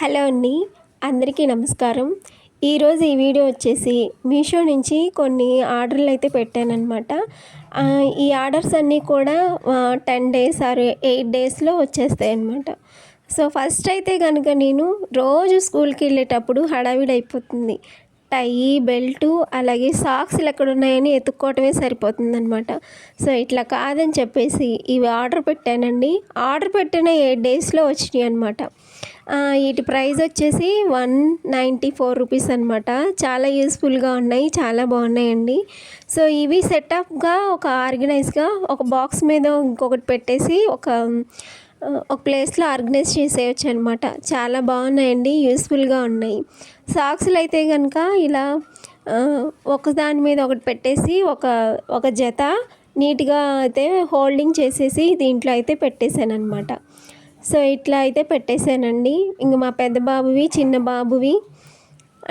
Hello అండి అందరికీ నమస్కారం. ఈరోజు ఈ వీడియో వచ్చేసి మీషో నుంచి కొన్ని ఆర్డర్లు అయితే పెట్టానమాట ఈ ఆర్డర్స్ అన్నీ కూడా టెన్ డేస్ ఆర్ ఎయిట్ డేస్లో వచ్చేస్తాయి అన్నమాట సో ఫస్ట్ అయితే కనుక నేను రోజు స్కూల్కి వెళ్ళేటప్పుడు హడావిడి అయిపోతుంది. టై బెల్టు అలాగే సాక్స్లు ఎక్కడ ఉన్నాయని ఎత్తుక్కోవటమే సరిపోతుందనమాట సో ఇట్లా కాదని చెప్పేసి ఇవి ఆర్డర్ పెట్టానండి. ఆర్డర్ పెట్టిన ఎయిట్ డేస్లో వచ్చినాయి అనమాట వీటి ప్రైస్ వచ్చేసి వన్ నైంటీ ఫోర్ రూపీస్ అనమాట చాలా యూస్ఫుల్గా ఉన్నాయి చాలా బాగున్నాయండి. సో ఇవి సెటప్గా ఒక ఆర్గనైజ్గా ఒక బాక్స్ మీద ఇంకొకటి పెట్టేసి ఒక ఒక ప్లేస్లో ఆర్గనైజ్ చేసేయచ్చు అనమాట చాలా బాగున్నాయండి యూస్ఫుల్గా ఉన్నాయి. సాక్స్లు అయితే కనుక ఇలా ఒక దాని మీద ఒకటి పెట్టేసి ఒక ఒక జత నీట్గా అయితే హోల్డింగ్ చేసేసి దీంట్లో అయితే పెట్టేశాను అనమాట సో ఇట్లా అయితే పెట్టేశానండి. ఇంక మా పెద్ద బాబువి చిన్న బాబువి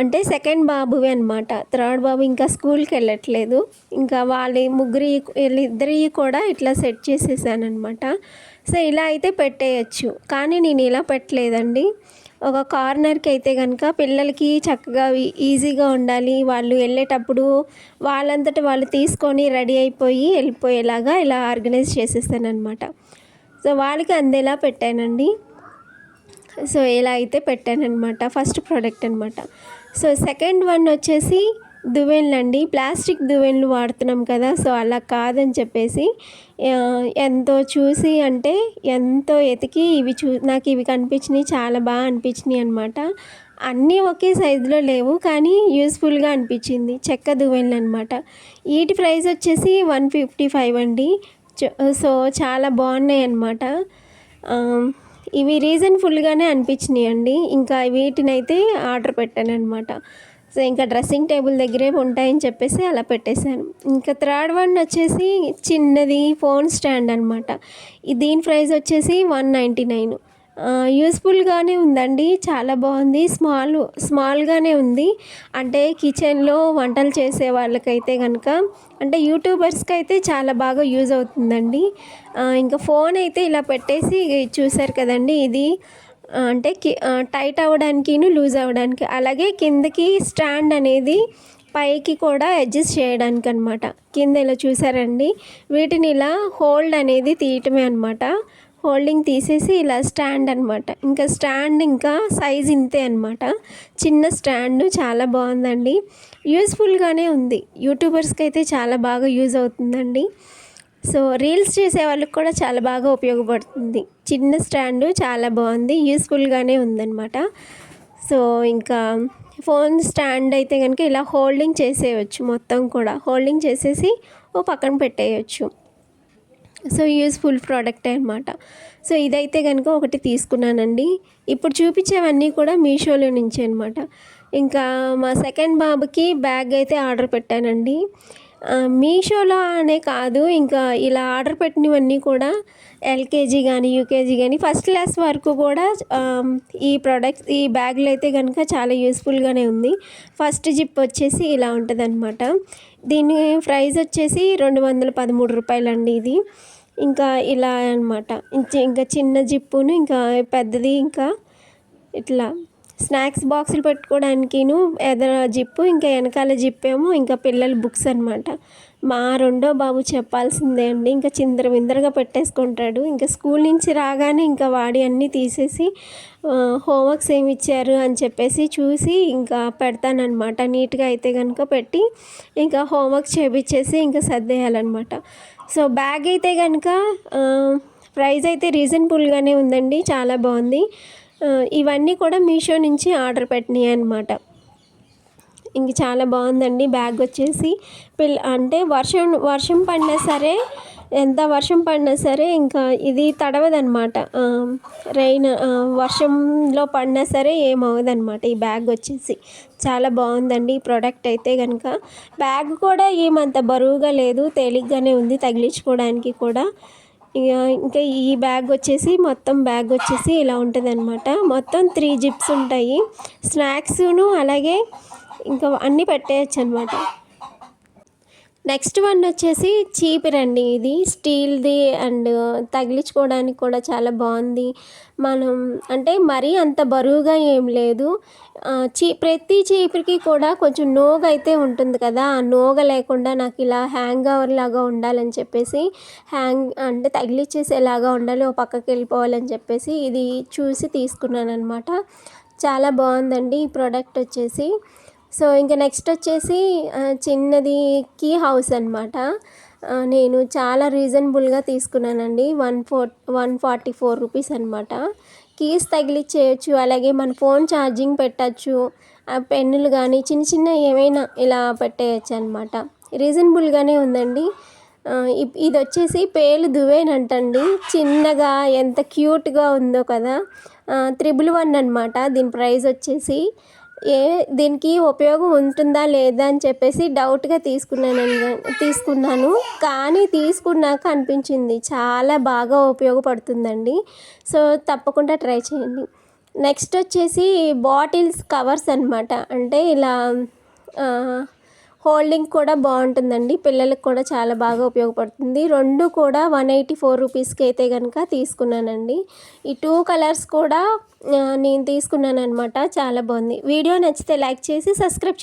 అంటే సెకండ్ బాబువే అనమాట థర్డ్ బాబు ఇంకా స్కూల్కి వెళ్ళట్లేదు. ఇంకా వాళ్ళ ముగ్గురి వీళ్ళిద్దరి కూడా ఇట్లా సెట్ చేసేసానమాట సో ఇలా అయితే పెట్టేయచ్చు. కానీ నేను ఇలా పెట్టలేదండి. ఒక కార్నర్కి అయితే కనుక పిల్లలకి చక్కగా ఈజీగా ఉండాలి. వాళ్ళు వెళ్ళేటప్పుడు వాళ్ళంతటి వాళ్ళు తీసుకొని రెడీ అయిపోయి వెళ్ళిపోయేలాగా ఇలా ఆర్గనైజ్ చేసేసానమాట సో వాళ్ళకి అందేలా పెట్టానండి. సో ఇలా అయితే పెట్టానమాట ఫస్ట్ ప్రోడక్ట్ అనమాట సో సెకండ్ వన్ వచ్చేసి దువ్వెన్లు అండి. ప్లాస్టిక్ దువ్వెన్లు వాడుతున్నాం కదా సో అలా కాదని చెప్పేసి ఎంతో చూసి అంటే ఎంతో ఎతికి ఇవి చూ నాకు ఇవి కనిపించినాయి చాలా బాగా అనిపించినాయి అనమాట అన్నీ ఒకే సైజులో లేవు కానీ యూస్ఫుల్గా అనిపించింది చెక్క దువ్వెన్లు అనమాట వీటి ప్రైస్ వచ్చేసి వన్ ఫిఫ్టీ ఫైవ్ అండి. సో చాలా బాగున్నాయి అన్నమాట. ఇవి రీజన్ఫుల్గానే అనిపించినాయి అండి ఇంకా వీటిని అయితే ఆర్డర్ పెట్టాను అనమాట సో ఇంకా డ్రెస్సింగ్ టేబుల్ దగ్గరే ఉంటాయని చెప్పేసి అలా పెట్టేశాను. ఇంకా థర్డ్ వన్ వచ్చేసి చిన్నది ఫోన్ స్టాండ్ అనమాట దీని ప్రైస్ వచ్చేసి వన్ నైంటీ నైన్. యూస్ఫుల్గానే ఉందండి. చాలా బాగుంది. స్మాల్ స్మాల్గానే ఉంది. అంటే కిచెన్లో వంటలు చేసే వాళ్ళకైతే కనుక అంటే యూట్యూబర్స్కి అయితే చాలా బాగా యూజ్ అవుతుందండి. ఇంకా ఫోన్ అయితే ఇలా పెట్టేసి చూసారు కదండి ఇది. అంటే టైట్ అవ్వడానికి లూజ్ అవ్వడానికి. అలాగే కిందకి స్టాండ్ అనేది పైకి కూడా అడ్జస్ట్ చేయడానికి అనమాట కింద ఇలా చూసారండి. వీటిని ఇలా హోల్డ్ అనేది తీయటమే అనమాట హోల్డింగ్ తీసేసి ఇలా స్టాండ్ అనమాట ఇంకా స్టాండ్ ఇంకా సైజ్ ఇంతే అనమాట చిన్న స్టాండ్ చాలా బాగుందండి. యూస్ఫుల్గానే ఉంది. యూట్యూబర్స్కి అయితే చాలా బాగా యూజ్ అవుతుందండి. సో రీల్స్ చేసే వాళ్ళకి కూడా చాలా బాగా ఉపయోగపడుతుంది. చిన్న స్టాండ్ చాలా బాగుంది. యూస్ఫుల్గానే ఉందన్నమాట. సో ఇంకా ఫోన్ స్టాండ్ అయితే కనుక ఇలా హోల్డింగ్ చేసేయచ్చు మొత్తం కూడా. హోల్డింగ్ చేసేసి ఓ పక్కన పెట్టేయచ్చు. సో యూస్ఫుల్ ప్రోడక్ట్ అనమాట సో ఇదైతే కనుక ఒకటి తీసుకున్నానండి. ఇప్పుడు చూపించేవన్నీ కూడా మీషోలో నుంచి అనమాట ఇంకా మా సెకండ్ బాబుకి బ్యాగ్ అయితే ఆర్డర్ పెట్టానండి. మీషోలో అనే కాదు ఇంకా ఇలా ఆర్డర్ పెట్టినవన్నీ కూడా ఎల్కేజీ కానీ యూకేజీ కానీ ఫస్ట్ క్లాస్ వరకు కూడా ఈ ప్రోడక్ట్ ఈ బ్యాగ్లు అయితే కనుక చాలా యూస్ఫుల్గానే ఉంది. ఫస్ట్ జిప్ వచ్చేసి ఇలా ఉంటుంది అనమాట దీని ప్రైస్ వచ్చేసి రెండు వందల పదమూడు రూపాయలండి ఇది. ఇంకా ఇలా అనమాట ఇంకా చిన్న జిప్పును ఇంకా పెద్దది ఇంకా ఇట్లా స్నాక్స్ బాక్సులు పెట్టుకోవడానికిను ఎదర జిప్పు ఇంకా వెనకాల జిప్పేమో ఇంకా పిల్లల బుక్స్ అనమాట మా రెండో బాబు చెప్పాల్సిందే అండి ఇంకా చిందర విందరగా పెట్టేసుకుంటాడు. ఇంకా స్కూల్ నుంచి రాగానే ఇంకా వాడి అన్నీ తీసేసి హోంవర్క్స్ ఏమి ఇచ్చారు అని చెప్పేసి చూసి ఇంకా పెడతానమాట నీట్గా అయితే కనుక పెట్టి ఇంకా హోంవర్క్ చేపించేసి ఇంకా సర్దేయాలన్నమాట. సో బ్యాగ్ అయితే కనుక ప్రైస్ అయితే రీజనబుల్గానే ఉందండి చాలా బాగుంది. ఇవన్నీ కూడా మీషో నుంచి ఆర్డర్ పెట్టినాయి అనమాట ఇంక చాలా బాగుందండి బ్యాగ్ వచ్చేసి. పిల్ల అంటే వర్షం వర్షం పడినా సరే ఎంత వర్షం పడినా సరే ఇంకా ఇది తడవదనమాట రైన్ వర్షంలో పడినా సరే ఏమవుదనమాట ఈ బ్యాగ్ వచ్చేసి. చాలా బాగుందండి ఈ ప్రోడక్ట్ అయితే కనుక బ్యాగ్ కూడా ఏమంత బరువుగా లేదు తేలిగ్గానే ఉంది తగిలించుకోవడానికి కూడా. ఇంకా ఈ బ్యాగ్ వచ్చేసి మొత్తం బ్యాగ్ వచ్చేసి ఇలా ఉంటుంది అనమాట మొత్తం త్రీ జిప్స్ ఉంటాయి. స్నాక్స్ను అలాగే ఇంకా అన్నీ పెట్టేయచ్చు అనమాట నెక్స్ట్ వన్ వచ్చేసి చీపిరండి ఇది స్టీల్ది అండ్ తగిలించుకోవడానికి కూడా చాలా బాగుంది. మనం అంటే మరీ అంత బరువుగా ఏం లేదు. చీ ప్రతి చీపురికి కూడా కొంచెం నోగ అయితే ఉంటుంది కదా ఆ నోగ లేకుండా నాకు ఇలా హ్యాంగ్ అవర్ లాగా ఉండాలని చెప్పేసి హ్యాంగ్ అంటే తగిలిచ్చేసేలాగా ఉండాలి ఓ పక్కకి వెళ్ళిపోవాలని చెప్పేసి ఇది చూసి తీసుకున్నాను అనమాట చాలా బాగుందండి ఈ ప్రోడక్ట్ వచ్చేసి. సో ఇంకా నెక్స్ట్ వచ్చేసి చిన్నది కీ హౌస్ అనమాట నేను చాలా రీజనబుల్గా తీసుకున్నానండి. One four one forty four rupees అనమాట కీస్ తగిలిచ్చేయచ్చు అలాగే మన ఫోన్ ఛార్జింగ్ పెట్టచ్చు ఆ పెన్నులు కానీ చిన్న చిన్న ఏమైనా ఇలా పెట్టేయచ్చు అనమాట రీజనబుల్గానే ఉందండి. ఇప్- ఇది వచ్చేసి పేలు దువ్వేనంటండి. చిన్నగా ఎంత క్యూట్గా ఉందో కదా. త్రిబుల్ వన్ అనమాట దీని ప్రైస్ వచ్చేసి ఏ దీనికి ఉపయోగం ఉంటుందా లేదా అని చెప్పేసి డౌట్గా తీసుకున్నాను తీసుకున్నాను. కానీ తీసుకున్నాక అనిపించింది. చాలా బాగా ఉపయోగపడుతుందండి. సో తప్పకుండా ట్రై చేయండి. నెక్స్ట్ వచ్చేసి బాటిల్స్ కవర్స్ అనమాట అంటే ఇలా హోల్డింగ్ కూడా బాగుంటుందండి. పిల్లలకు కూడా చాలా బాగా ఉపయోగపడుతుంది. రెండు కూడా వన్ ఎయిటీ ఫోర్ రూపీస్కి అయితే కనుక తీసుకున్నానండి. ఈ టూ కలర్స్ కూడా నేను తీసుకున్నాను అనమాట చాలా బాగుంది. వీడియో నచ్చితే లైక్ చేసి సబ్స్క్రైబ్